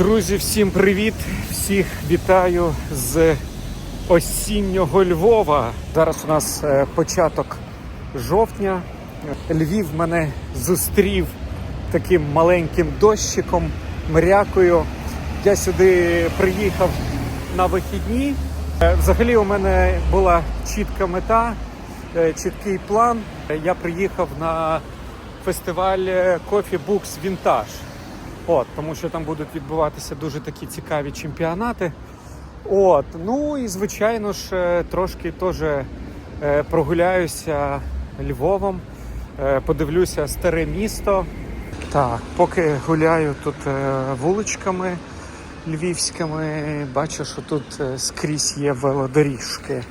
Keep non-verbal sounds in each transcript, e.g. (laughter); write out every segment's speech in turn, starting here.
Друзі, всім привіт! Всіх вітаю з осіннього Львова. Зараз у нас е, початок жовтня. Львів мене зустрів таким маленьким дощиком, мрякою. Я сюди приїхав на вихідні. Е, Взагалі, у мене була чітка мета, е, чіткий план. Я приїхав на фестиваль Coffee Books Vintage. От, тому що там будуть відбуватися дуже такі цікаві чемпіонати. От, ну і звичайно ж, е, трошки теж е, прогуляюся Львовом, е, подивлюся старе місто. Так, поки гуляю тут вуличками львівськими, бачу, що тут скрізь є велодоріжки.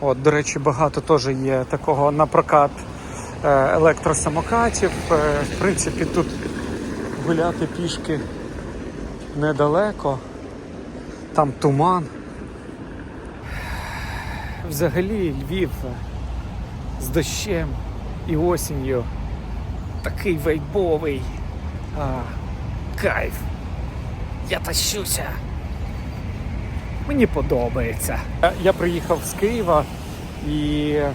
От, до речі, багато теж є такого на прокат електросамокатів. В принципі, тут гуляти пішки недалеко. Там туман. Взагалі Львів з дощем і осінню такий вайбовий. А, кайф. Я тащуся. Мені подобається. Я- Я приїхав з Києва і е,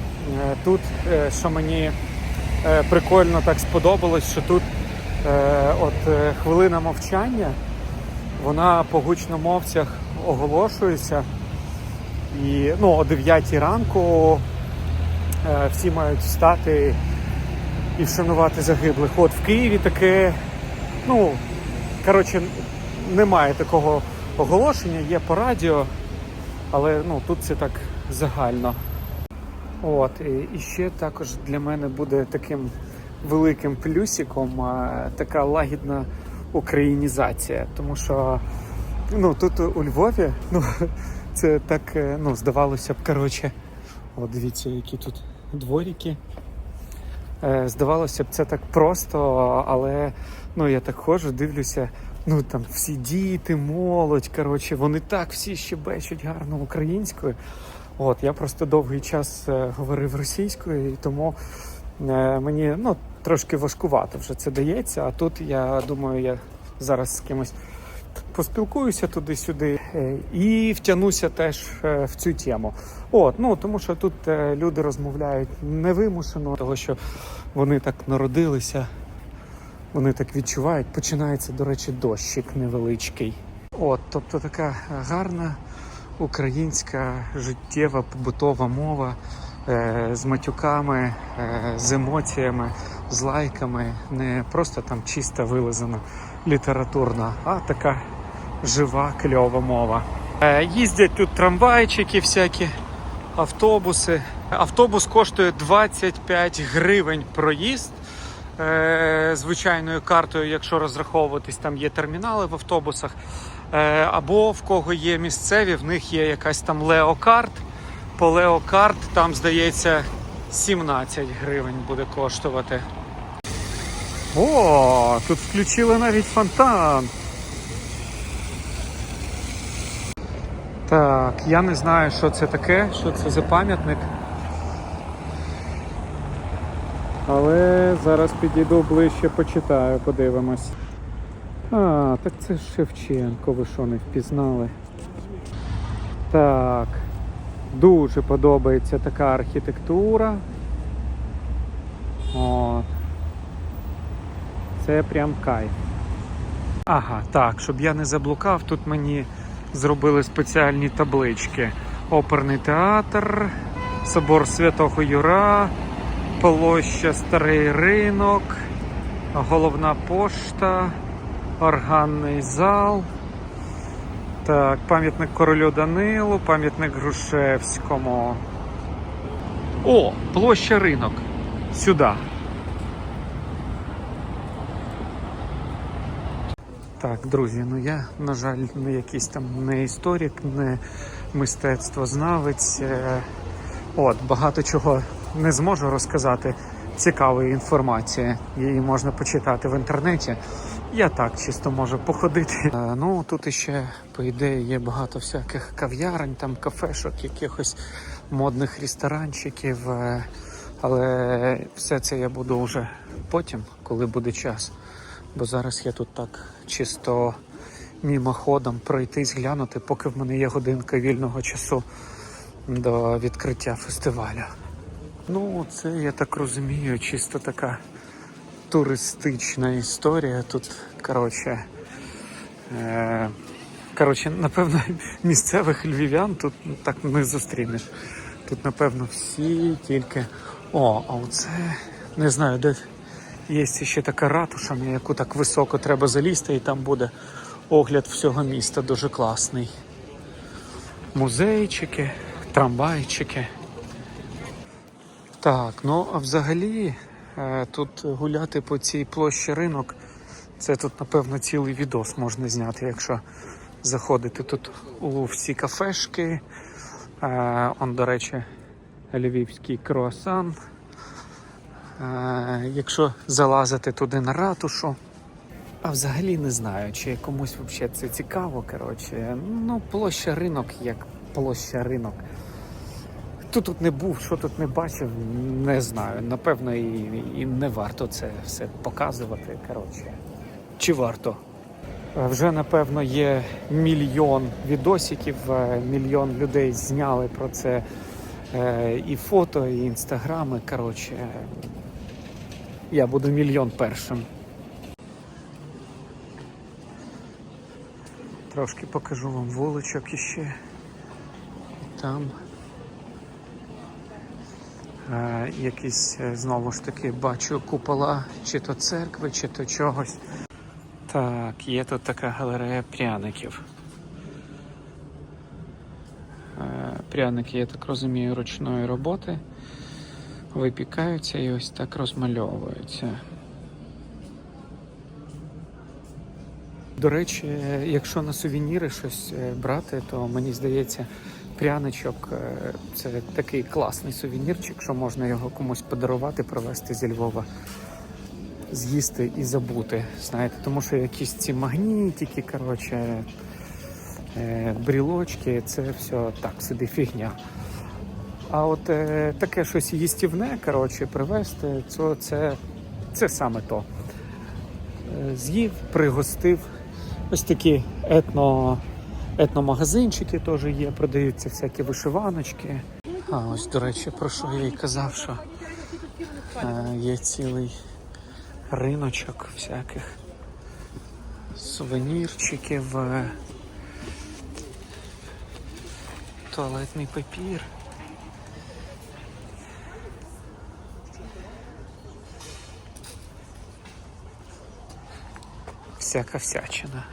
тут, е, що мені е, прикольно так сподобалось, що тут е, от е, хвилина мовчання, вона по гучномовцях оголошується. І ну, о 9 ранку е, всі мають встати і вшанувати загиблих. От в Києві таке, ну, коротше, немає такого оголошення, є по радіо, але ну, тут це так загально. От, і ще також для мене буде таким великим плюсиком така лагідна українізація. Тому що ну, тут у Львові ну, (laughs) це так е, ну, здавалося б, коротше, от дивіться, які тут дворіки. Е, Здавалося б, це так просто, але ну, я так ходжу, дивлюся, ну там всі діти, молодь, коротше, вони так всі щебечуть гарно українською. От, я просто довгий час е, говорив російською, і тому е, мені ну, трошки важкувато вже це дається. А тут я думаю, я зараз з кимось поспілкуюся туди-сюди е, і втягнуся теж е, в цю тему. От, ну тому що тут е, люди розмовляють невимушено, того що вони так народилися, вони так відчувають. Починається, до речі, дощик невеличкий. От, тобто така гарна українська життєва побутова мова з матюками, з емоціями, з лайками, не просто там чиста вилизана літературна, а така жива, кльова мова. Е, їздять тут трамвайчики всякі, автобуси. Автобус коштує 25 гривень проїзд. Е, звичайною картою, якщо розраховуватись, там є термінали в автобусах. Е, або в кого є місцеві, в них є якась там леокарт. По леокарт там, здається, 17 гривень буде коштувати. О, тут включили навіть фонтан. Так, я не знаю, що це таке, що це за пам'ятник. Але зараз підійду ближче, почитаю, подивимось. А, так це Шевченко, ви що не впізнали? Так. Дуже подобається така архітектура. От. Це прям кайф. Ага, так, щоб я не заблукав, тут мені зробили спеціальні таблички. Оперний театр, собор Святого Юра, площа Старий Ринок, головна пошта, органний зал. Так, пам'ятник королю Данилу, пам'ятник Грушевському. О, площа ринок. Сюди. Так, друзі, ну я, на жаль, не якийсь там не історик, не мистецтвознавець. Е, От, багато чого не зможу розказати. Цікавої інформації. Її можна почитати в інтернеті. Я так чисто можу походити. Е, Ну тут іще, по ідеї, є багато всяких кав'ярень, там кафешок, якихось модних ресторанчиків. е, Але все це я буду вже потім, коли буде час. Бо зараз я тут так чисто мімоходом пройтись, глянути, поки в мене є годинка вільного часу до відкриття фестивалю. Ну, це я так розумію, чисто така туристична історія. Тут, коротше, е, коротше, напевно, (laughs) місцевих львів'ян тут так не зустрінеш. Тут, напевно, всі тільки. О, а оце не знаю, де є ще така ратуша, на яку так високо треба залізти, і там буде огляд всього міста дуже класний. Музейчики, трамвайчики. Так, ну а взагалі е, тут гуляти по цій площі ринок, це тут, напевно, цілий відос можна зняти, якщо заходити тут у всі кафешки. Е, он, до речі, львівський круасан. Якщо залазити туди на ратушу. А взагалі не знаю, чи комусь взагалі це цікаво. Коротше, ну, площа ринок як площа ринок. Хто тут не був, що тут не бачив, не знаю. Напевно, і, і не варто це все показувати. Коротше. Чи варто? Вже напевно є мільйон відосиків, е, мільйон людей зняли про це е, і фото, і інстаграми. Коротше, я буду мільйон першим. Трошки покажу вам вуличок іще. Там е, якісь е, знову ж таки бачу купола чи то церкви, чи то чогось. Так, є тут така галерея пряників. Е, Пряники, я так розумію, ручної роботи. Випікаються і ось так розмальовуються. До речі, якщо на сувеніри щось е, брати, то мені здається, пряничок е, це такий класний сувенірчик, що можна його комусь подарувати, привезти зі Львова, з'їсти і забути. Знаєте, тому що якісь ці магнітики, коротше, е, брілочки, це все так собі фігня. А от е, таке щось їстівне, коротше, привезти, це, це, це саме то. Е, З'їв, пригостив. Ось такі етно, етномагазинчики теж є, продаються всякі вишиваночки. А ось, до речі, про що я і казав, що е, є цілий риночок всяких сувенірчиків, е, туалетний папір. всяка всячина.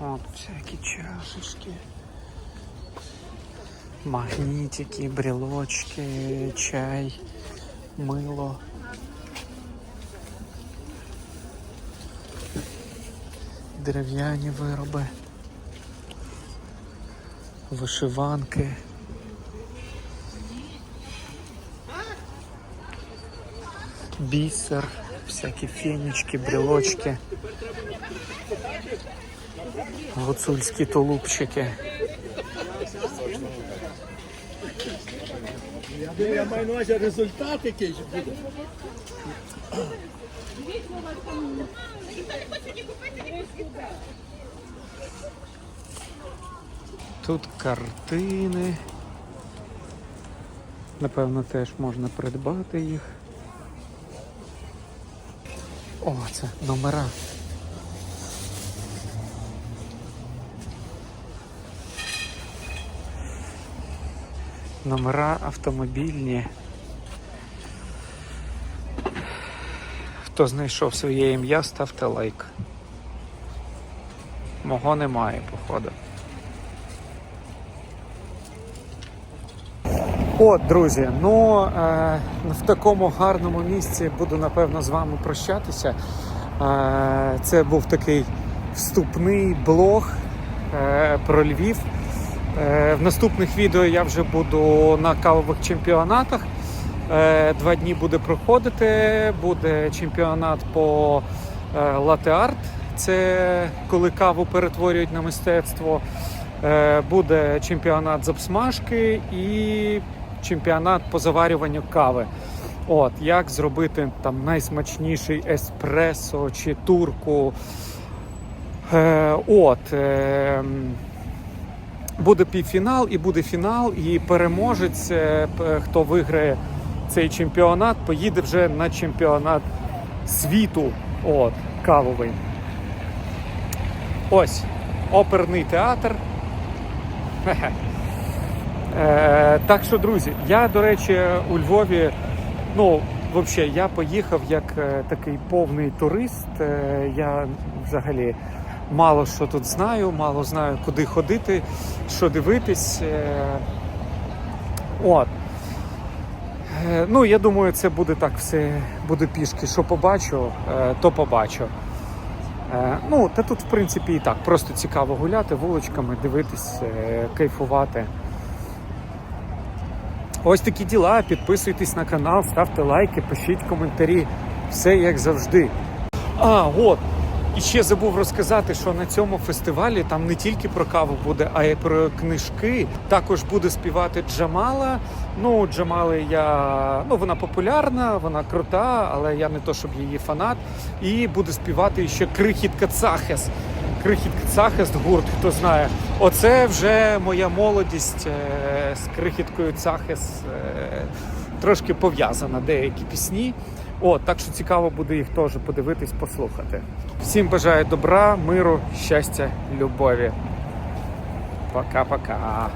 Вот всякие чашечки, магнитики, брелочки, чай, мыло. Дерев'яні вироби, вишиванки. Бісер, всякі фенічки, брелочки. Гуцульські тулупчики. Я маю на увазі результат якийсь буде. Тут картини. Напевно, теж можна придбати їх. О, це номера. Номера автомобільні. Хто знайшов своє ім'я, ставте лайк. Мого немає, походу. От, друзі, ну е, в такому гарному місці буду напевно з вами прощатися. Е, це був такий вступний блог е, про Львів. Е, в наступних відео я вже буду на кавових чемпіонатах. Е, два дні буде проходити. Буде чемпіонат по е, латеарт. Це коли каву перетворюють на мистецтво. Е, Буде чемпіонат з обсмажки і чемпіонат по заварюванню кави. От, як зробити там найсмачніший еспресо чи турку. От, буде півфінал і буде фінал, і переможець, хто виграє цей чемпіонат, поїде вже на чемпіонат світу. От, кавовий. Ось, оперний театр. Е, так що, друзі, я, до речі, у Львові, ну, взагалі, я поїхав як е, такий повний турист. Е, я взагалі мало що тут знаю, мало знаю, куди ходити, що дивитись. Е, от. Е, ну, я думаю, це буде так все буде пішки. Що побачу, е, то побачу. Е, Ну, та тут, в принципі, і так. Просто цікаво гуляти вуличками, дивитись, кайфувати. Ось такі діла. Підписуйтесь на канал, ставте лайки, пишіть коментарі. Все як завжди. А, от. І ще забув розказати, що на цьому фестивалі там не тільки про каву буде, а й про книжки. Також буде співати Джамала. Ну, Джамали я ну вона популярна, вона крута, але я не то, щоб її фанат. І буде співати ще Крихіт Кацахес. Крихіт Кацахес гурт, хто знає. Оце вже моя молодість е, з крихіткою Цахес е, трошки пов'язана деякі пісні. От, так що цікаво буде їх теж подивитись, послухати. Всім бажаю добра, миру, щастя, любові. Пока-пока.